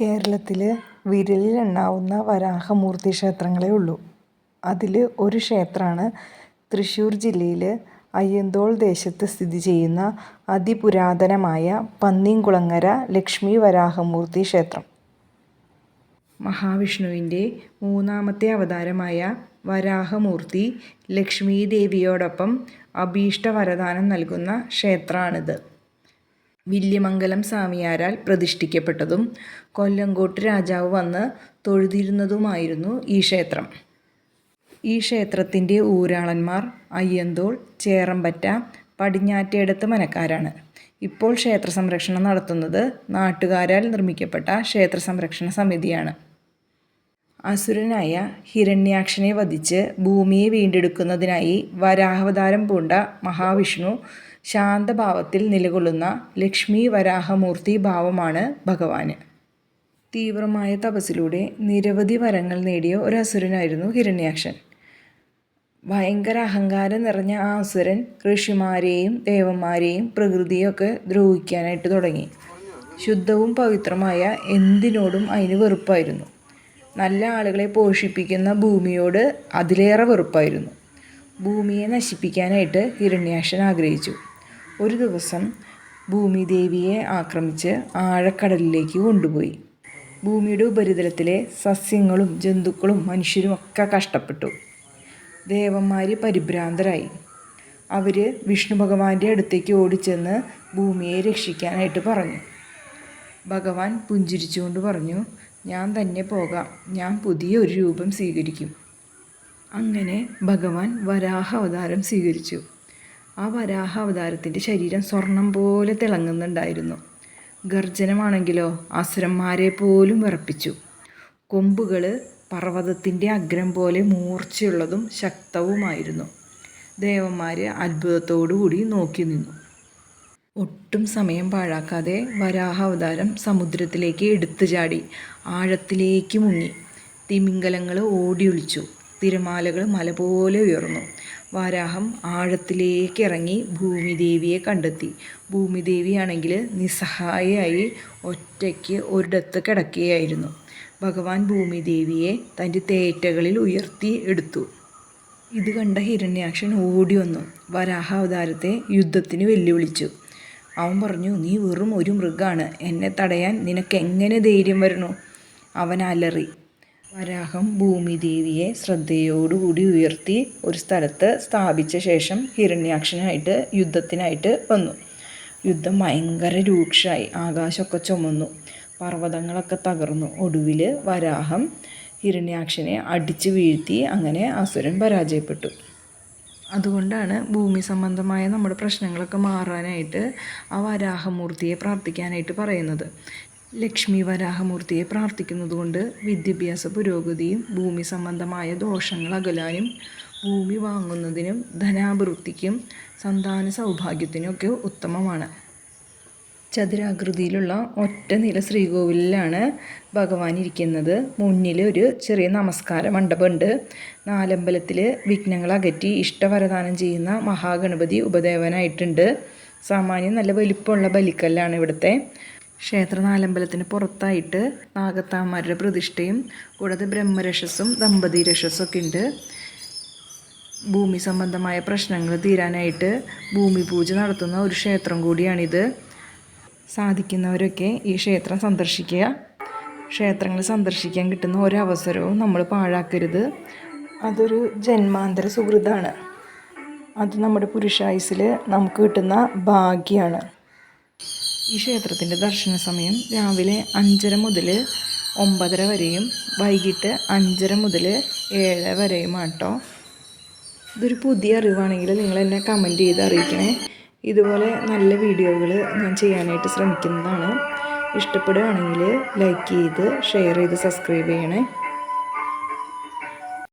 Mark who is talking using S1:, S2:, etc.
S1: കേരളത്തിൽ വിരലിലെണ്ണാവുന്ന വരാഹമൂർത്തി ക്ഷേത്രങ്ങളേ ഉള്ളൂ. അതിൽ ഒരു ക്ഷേത്രമാണ് തൃശ്ശൂർ ജില്ലയിൽ അയ്യന്തോൾ ദേശത്ത് സ്ഥിതി ചെയ്യുന്ന അതിപുരാതനമായ പന്നിൻകുളങ്ങര ലക്ഷ്മി വരാഹമൂർത്തി ക്ഷേത്രം. മഹാവിഷ്ണുവിന്റെ മൂന്നാമത്തെ അവതാരമായ വരാഹമൂർത്തി ലക്ഷ്മീദേവിയോടൊപ്പം അഭീഷ്ടവരദാനം അഭീഷ്ട വരദാനം നൽകുന്ന ക്ഷേത്രമാണിത് വില്യമംഗലം സ്വാമിയാരാൽ പ്രതിഷ്ഠിക്കപ്പെട്ടതും കൊല്ലങ്കോട്ട് രാജാവ് വന്ന് തൊഴുതിരുന്നതുമായിരുന്നു ഈ ക്ഷേത്രം. ഈ ക്ഷേത്രത്തിന്റെ ഊരാളന്മാർ അയ്യന്തോൾ ചേറമ്പറ്റ പടിഞ്ഞാറ്റേടത്ത് മനക്കാരാണ്. ഇപ്പോൾ ക്ഷേത്ര സംരക്ഷണം നടത്തുന്നത് നാട്ടുകാരാൽ നിർമ്മിക്കപ്പെട്ട ക്ഷേത്ര സംരക്ഷണ സമിതിയാണ്. അസുരനായ ഹിരണ്യാക്ഷനെ വധിച്ച് ഭൂമിയെ വീണ്ടെടുക്കുന്നതിനായി വരാഹവതാരം പൂണ്ട മഹാവിഷ്ണു ശാന്തഭാവത്തിൽ നിലകൊള്ളുന്ന ലക്ഷ്മി വരാഹമൂർത്തി ഭാവമാണ് ഭഗവാന്. തീവ്രമായ തപസ്സിലൂടെ നിരവധി വരങ്ങൾ നേടിയ ഒരു അസുരനായിരുന്നു ഹിരണ്യാക്ഷൻ. ഭയങ്കര അഹങ്കാരം നിറഞ്ഞ ആ അസുരൻ ഋഷിമാരെയും ദേവന്മാരെയും പ്രകൃതിയൊക്കെ ദ്രോഹിക്കാനായിട്ട് തുടങ്ങി. ശുദ്ധവും പവിത്രമായ എന്തിനോടും അതിന് വെറുപ്പായിരുന്നു. നല്ല ആളുകളെ പോഷിപ്പിക്കുന്ന ഭൂമിയോട് അതിലേറെ വെറുപ്പായിരുന്നു. ഭൂമിയെ നശിപ്പിക്കാനായിട്ട് ഹിരണ്യാക്ഷൻ ആഗ്രഹിച്ചു. ഒരു ദിവസം ഭൂമിദേവിയെ ആക്രമിച്ച് ആഴക്കടലിലേക്ക് കൊണ്ടുപോയി. ഭൂമിയുടെ ഉപരിതലത്തിലെ സസ്യങ്ങളും ജന്തുക്കളും മനുഷ്യരും ഒക്കെ കഷ്ടപ്പെട്ടു. ദേവന്മാർ പരിഭ്രാന്തരായി. അവർ വിഷ്ണു ഭഗവാന്റെ അടുത്തേക്ക് ഓടിച്ചെന്ന് ഭൂമിയെ രക്ഷിക്കാനായിട്ട് പറഞ്ഞു. ഭഗവാൻ പുഞ്ചിരിച്ചുകൊണ്ട് പറഞ്ഞു ഞാൻ തന്നെ പോകാം. ഞാൻ പുതിയ ഒരു രൂപം സ്വീകരിക്കും. അങ്ങനെ ഭഗവാൻ വരാഹ അവതാരം സ്വീകരിച്ചു. ആ വരാഹ അവതാരത്തിന്റെ ശരീരം സ്വർണം പോലെ തിളങ്ങുന്നുണ്ടായിരുന്നു. ഗർജനമാണെങ്കിലോ അസുരന്മാരെ പോലും വിറപ്പിച്ചു. കൊമ്പുകൾ പർവതത്തിന്റെ അഗ്രം പോലെ മൂർച്ചയുള്ളതും ശക്തവുമായിരുന്നു. ദേവന്മാർ അത്ഭുതത്തോടുകൂടി നോക്കി നിന്നു. ഒട്ടും സമയം പാഴാക്കാതെ വരാഹ അവതാരം സമുദ്രത്തിലേക്ക് എടുത്തു ചാടി ആഴത്തിലേക്ക് മുങ്ങി. തിമിംഗലങ്ങൾ ഓടിയൊളിച്ചു. തിരമാലകൾ മല പോലെ ഉയർന്നു. വാരാഹം ആഴത്തിലേക്ക് ഇറങ്ങി ഭൂമിദേവിയെ കണ്ടെത്തി. ഭൂമിദേവിയാണെങ്കിൽ നിസ്സഹായയായി ഒറ്റയ്ക്ക് ഒരിടത്ത് കിടക്കുകയായിരുന്നു. ഭഗവാൻ ഭൂമിദേവിയെ തന്റെ തേറ്റകളിൽ ഉയർത്തി എടുത്തു. ഇത് കണ്ട ഹിരണ്യാക്ഷൻ ഓടി വന്നു. വരാഹ അവതാരത്തെ യുദ്ധത്തിന് വെല്ലുവിളിച്ചു. അവൻ പറഞ്ഞു നീ വെറും ഒരു മൃഗമാണ് എന്നെ തടയാൻ നിനക്ക് എങ്ങനെ ധൈര്യം വരണു? അവൻ അലറി. വരാഹം ഭൂമിദേവിയെ ശ്രദ്ധയോടുകൂടി ഉയർത്തി ഒരു സ്ഥലത്ത് സ്ഥാപിച്ച ശേഷം ഹിരണ്യാക്ഷനായിട്ട് യുദ്ധത്തിനായിട്ട് വന്നു. യുദ്ധം ഭയങ്കര രൂക്ഷമായി ആകാശമൊക്കെ ചുമന്നു. പർവതങ്ങളൊക്കെ തകർന്നു. ഒടുവിൽ വരാഹം ഹിരണ്യാക്ഷനെ അടിച്ചു വീഴ്ത്തി അങ്ങനെ അസുരൻ പരാജയപ്പെട്ടു. അതുകൊണ്ടാണ് ഭൂമി സംബന്ധമായ നമ്മുടെ പ്രശ്നങ്ങളൊക്കെ മാറാനായിട്ട് ആ വരാഹമൂർത്തിയെ പ്രാർത്ഥിക്കാനായിട്ട് പറയുന്നത്. ലക്ഷ്മി വരാഹമൂർത്തിയെ പ്രാർത്ഥിക്കുന്നതുകൊണ്ട് വിദ്യാഭ്യാസ പുരോഗതിയും ഭൂമി സംബന്ധമായ ദോഷങ്ങൾ അകലാനും ഭൂമി വാങ്ങുന്നതിനും ധനാഭിവൃദ്ധിക്കും സന്താന സൗഭാഗ്യത്തിനുമൊക്കെ ഉത്തമമാണ്. ചതുരാകൃതിയിലുള്ള ഒറ്റ നില ശ്രീകോവിലാണ് ഭഗവാൻ ഇരിക്കുന്നത്. മുന്നിൽ ഒരു ചെറിയ നമസ്കാര മണ്ഡപമുണ്ട്. നാലമ്പലത്തിൽ വിഘ്നങ്ങൾ അകറ്റി ഇഷ്ടവരദാനം ചെയ്യുന്ന മഹാഗണപതി ഉപദേവനായിട്ടുണ്ട്. സാമാന്യം നല്ല വലിപ്പമുള്ള ബലിക്കല്ലാണ് ഇവിടുത്തെ. ക്ഷേത്ര നാലമ്പലത്തിന് പുറത്തായിട്ട് നാഗത്താന്മാരുടെ പ്രതിഷ്ഠയും കൂടാതെ ബ്രഹ്മരക്ഷസും ദമ്പതി രക്ഷസും ഒക്കെ ഉണ്ട് ഭൂമി സംബന്ധമായ പ്രശ്നങ്ങൾ തീരാനായിട്ട് ഭൂമി പൂജ നടത്തുന്ന ഒരു ക്ഷേത്രം കൂടിയാണിത്. സാധിക്കുന്നവരൊക്കെ ഈ ക്ഷേത്രം സന്ദർശിക്കുക. ക്ഷേത്രങ്ങൾ സന്ദർശിക്കാൻ കിട്ടുന്ന ഒരവസരവും നമ്മൾ പാഴാക്കരുത്. അതൊരു ജന്മാന്തര സുഹൃതാണ് അത് നമ്മുടെ പുരുഷായുസിൽ നമുക്ക് കിട്ടുന്ന ഭാഗ്യമാണ് ഈ ക്ഷേത്രത്തിന്റെ ദർശന സമയം രാവിലെ അഞ്ചര മുതൽ ഒമ്പതര വരെയും വൈകിട്ട് അഞ്ചര മുതൽ ഏഴ് വരെയുമാണ് കേട്ടോ ഇതൊരു പുതിയ അറിവാണെങ്കിൽ നിങ്ങൾ എന്നെ കമന്റ് ചെയ്ത് അറിയിക്കണേ. ഇതുപോലെ നല്ല വീഡിയോകൾ ഞാൻ ചെയ്യാനായിട്ട് ശ്രമിക്കുന്നതാണ്. ഇഷ്ടപ്പെടുകയാണെങ്കിൽ ലൈക്ക് ചെയ്ത് ഷെയർ ചെയ്ത് സബ്സ്ക്രൈബ് ചെയ്യണേ.